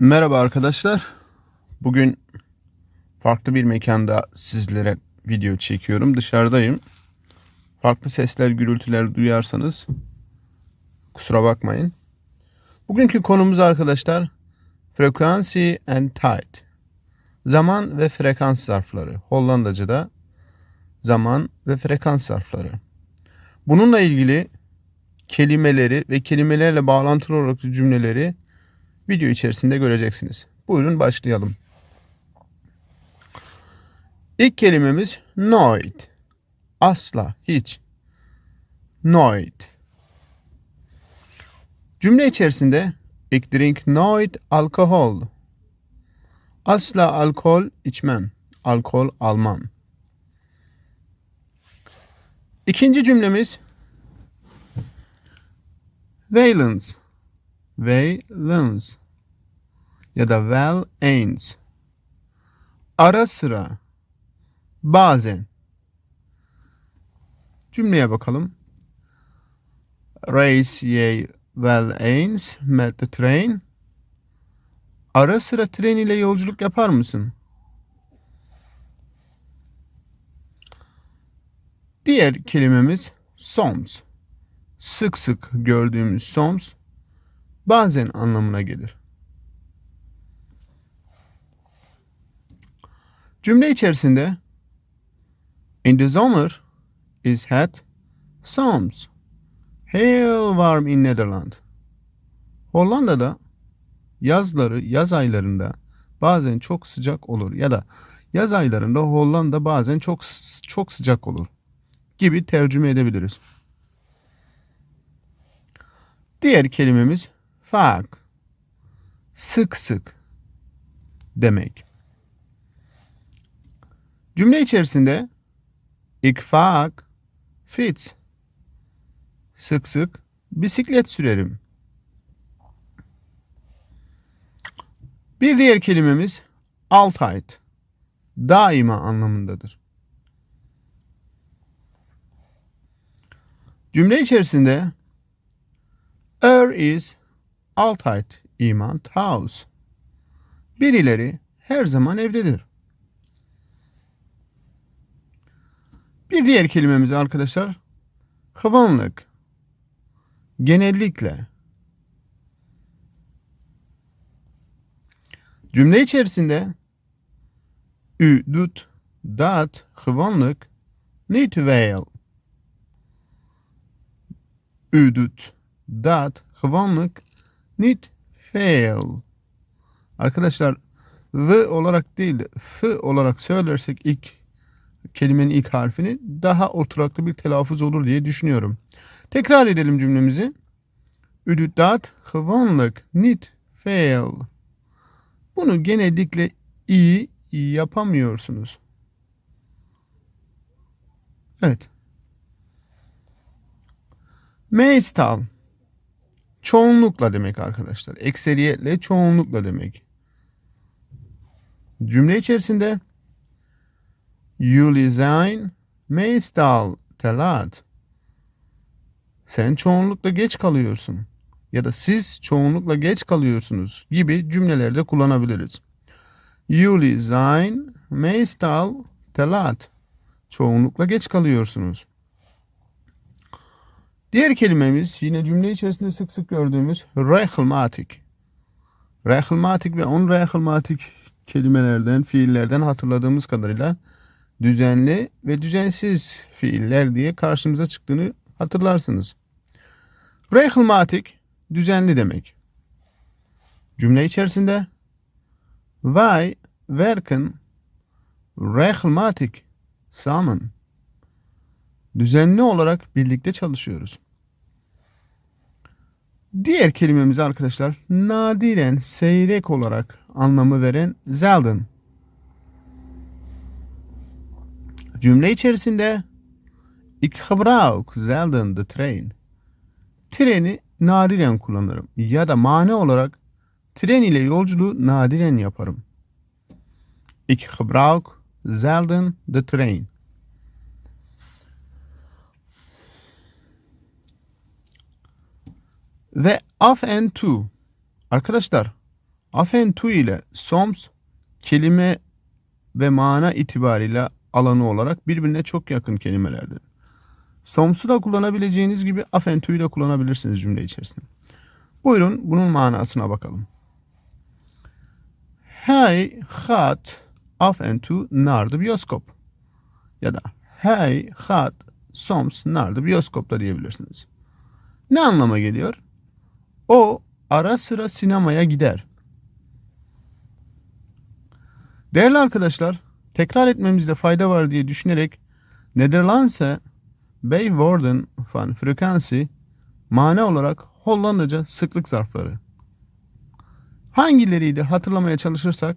Merhaba arkadaşlar. Bugün farklı bir mekanda sizlere video çekiyorum. Dışarıdayım. Farklı sesler, gürültüler duyarsanız kusura bakmayın. Bugünkü konumuz arkadaşlar frequency and time. Zaman ve frekans zarfları. Hollandaca'da zaman ve frekans zarfları. Bununla ilgili kelimeleri ve kelimelerle bağlantılı olarak cümleleri video içerisinde göreceksiniz. Buyurun başlayalım. İlk kelimemiz nooit. Asla, hiç. Nooit. Cümle içerisinde ik drink nooit alkohol. Asla alkol içmem. Alkol almam. İkinci cümlemiz valence. Valence ya da well aims. Ara sıra, bazen. Cümleye bakalım. Race ye well aims met the train. Ara sıra tren ile yolculuk yapar mısın? Diğer kelimemiz soms. Sık sık gördüğümüz soms bazen anlamına gelir. Cümle içerisinde In the summer is hot soms heel warm in Netherland. Hollanda'da yazları, yaz aylarında bazen çok sıcak olur ya da yaz aylarında Hollanda bazen çok çok sıcak olur gibi tercüme edebiliriz. Diğer kelimemiz Fak. Sık sık demek. Cümle içerisinde ik vaak fiets. Sık sık bisiklet sürerim. Bir diğer kelimemiz altijd. Daima anlamındadır. Cümle içerisinde er is altijd iemand thuis. Birileri her zaman evdedir. Bir diğer kelimemiz arkadaşlar hıvanlık. Genellikle. Cümle içerisinde u doet dat gewoonlijk niet wel. U doet dat gewoonlijk niet veel. Arkadaşlar v olarak değil de f olarak söylersek ilk kelimenin ilk harfini daha oturaklı bir telaffuz olur diye düşünüyorum. Tekrar edelim cümlemizi. U dat gewoonlijk niet veel. Bunu genellikle iyi, iyi yapamıyorsunuz. Evet. Meestal. Çoğunlukla demek arkadaşlar. Ekseriyetle çoğunlukla demek. Cümle içerisinde Jullie zijn meestal te laat. Sen çoğunlukla geç kalıyorsun. Ya da siz çoğunlukla geç kalıyorsunuz gibi cümlelerde kullanabiliriz. Jullie zijn meestal te laat. Çoğunlukla geç kalıyorsunuz. Diğer kelimemiz yine cümle içerisinde sık sık gördüğümüz regelmatig. Regelmatig ve unregelmatig kelimelerden, fiillerden hatırladığımız kadarıyla düzenli ve düzensiz fiiller diye karşımıza çıktığını hatırlarsınız. Regelmatig düzenli demek. Cümle içerisinde wij werken regelmatig samen. Düzenli olarak birlikte çalışıyoruz. Diğer kelimemiz arkadaşlar nadiren seyrek olarak anlamı veren zelden. Cümle içerisinde ik gebruik zelden de trein. Treni nadiren kullanırım ya da mane olarak tren ile yolculuğu nadiren yaparım. Ik gebruik zelden de trein. Ve af and to. Arkadaşlar Af en toe ile soms kelime ve mana itibariyle alanı olarak birbirine çok yakın kelimelerdir. Soms'u da kullanabileceğiniz gibi af en toe'yu da kullanabilirsiniz cümle içerisinde. Buyurun bunun manasına bakalım. Hij gaat af en toe naar de bioscoop. Ya da hij gaat soms naar de bioscoop da diyebilirsiniz. Ne anlama geliyor? O ara sıra sinemaya gider. Değerli arkadaşlar, tekrar etmemizde fayda var diye düşünerek Nederlandse Bay Worden van frekansi mana olarak Hollandaca sıklık zarfları. Hangileriydi hatırlamaya çalışırsak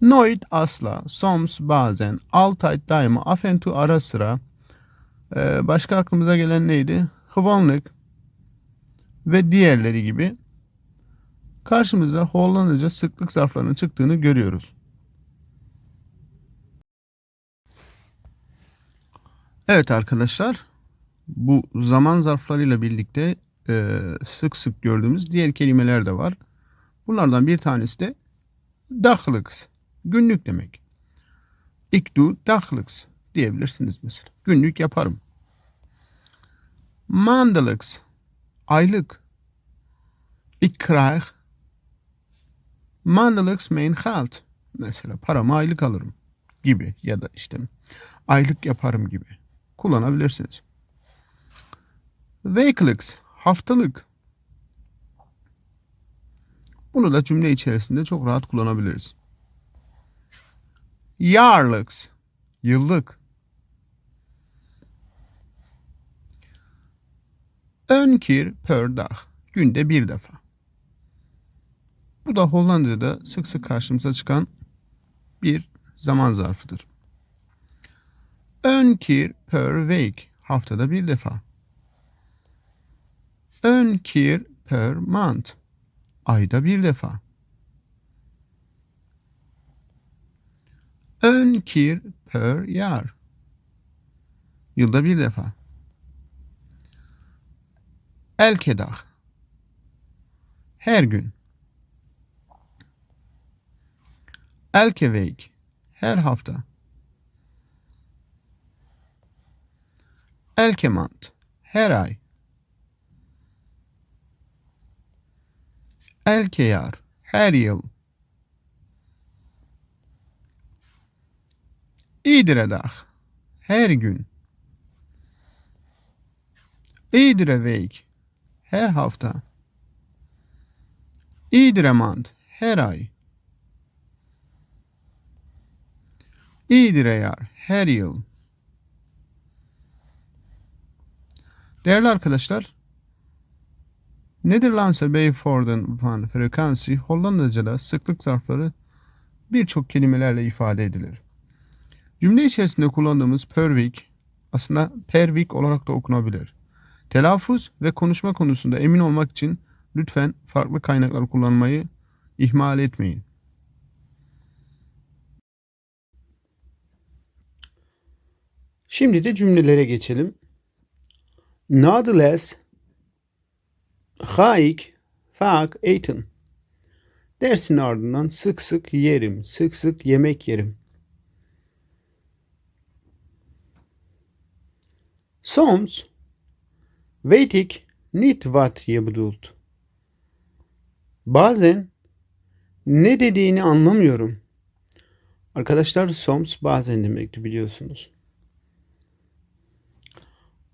Nooit asla, soms bazen, altijd daima, af en toe ara sıra. Ee, başka aklımıza gelen neydi? Gewoonlijk ve diğerleri gibi karşımıza Hollandaca sıklık zarflarının çıktığını görüyoruz. Evet arkadaşlar bu zaman zarflarıyla birlikte e, sık sık gördüğümüz diğer kelimeler de var. Bunlardan bir tanesi de dagelijks. Günlük demek. Ik doe dagelijks diyebilirsiniz mesela. Günlük yaparım. Maandelijks. Aylık. Ik krijg maandelijks mijn geld. Mesela paramı aylık alırım gibi ya da işte aylık yaparım gibi kullanabilirsiniz. Wekelijks haftalık. Bunu da cümle içerisinde çok rahat kullanabiliriz. Jaarlijks yıllık. Keer per dag günde bir defa. Bu da Hollanda'da sık sık karşımıza çıkan bir zaman zarfıdır. Een keer per week haftada bir defa. Een keer per month ayda bir defa. Een keer per jaar yılda bir defa. Elke dag her gün. Elke week her hafta. Elke maand her ay. Elke jaar her yıl. Dag her gün. Iedere her hafta. Iedere her ay. Iedere jaar her yıl. Değerli arkadaşlar, Nederlandse Beyforden van frekansi Hollandaca'da sıklık zarfları birçok kelimelerle ifade edilir. Cümle içerisinde kullandığımız per week aslında per week olarak da okunabilir. Telaffuz ve konuşma konusunda emin olmak için lütfen farklı kaynaklar kullanmayı ihmal etmeyin. Şimdi de cümlelere geçelim. Nadales ga ik vaak eten. Dersin ardından sık sık yerim, sık sık yemek yerim. Soms weet ik niet wat je bedoelt. Bazen ne dediğini anlamıyorum. Arkadaşlar soms bazen demekti biliyorsunuz.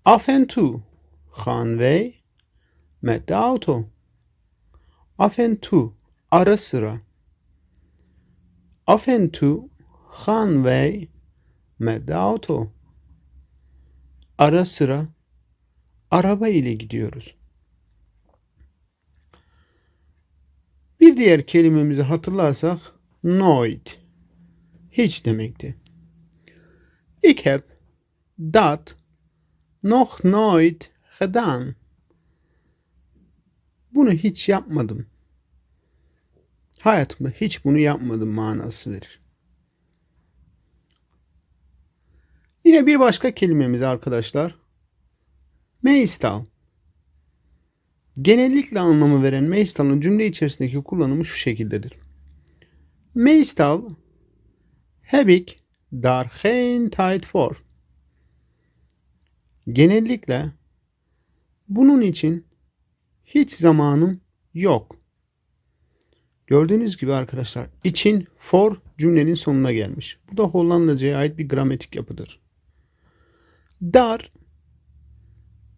Af en toe gaan wij met de auto. Af en toe ara sıra. Af en toe gaan wij met de auto. Ara sıra araba ile gidiyoruz. Bir diğer kelimemizi hatırlarsak nooit hiç demekti. Ik heb dat nog nooit gedaan. Bunu hiç yapmadım. Hayatımda hiç bunu yapmadım manası verir. Yine bir başka kelimemiz arkadaşlar. Meestal. Genellikle anlamı veren meestal'ın cümle içerisindeki kullanımı şu şekildedir. Meestal heb ik daar geen tijd voor. Genellikle bunun için hiç zamanım yok. Gördüğünüz gibi arkadaşlar için for cümlenin sonuna gelmiş. Bu da Hollandaca'ya ait bir gramatik yapıdır. Dar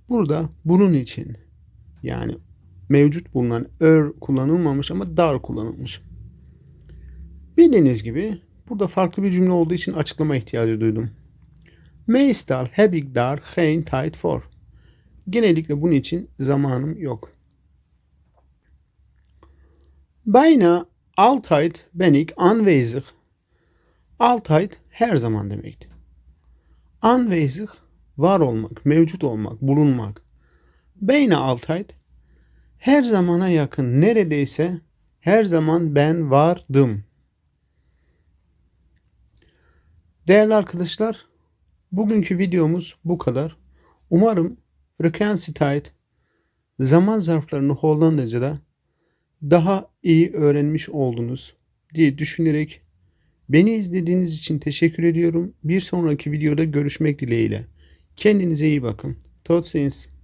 burada bunun için yani mevcut bulunan ör kullanılmamış ama dar kullanılmış. Bildiğiniz gibi burada farklı bir cümle olduğu için açıklama ihtiyacı duydum. Meestal heb ik daar geen tijd voor. Genellikle bunun için zamanım yok. Bijna altijd ben ik aanwezig. Altijd her zaman demektir. Aanwezig var olmak, mevcut olmak, bulunmak. Bijna altijd her zamana yakın neredeyse her zaman ben vardım. Değerli arkadaşlar, bugünkü videomuz bu kadar. Umarım frequency zaman zarflarını Hollandaca'da daha iyi öğrenmiş oldunuz diye düşünerek beni izlediğiniz için teşekkür ediyorum. Bir sonraki videoda görüşmek dileğiyle. Kendinize iyi bakın. Tot ziens.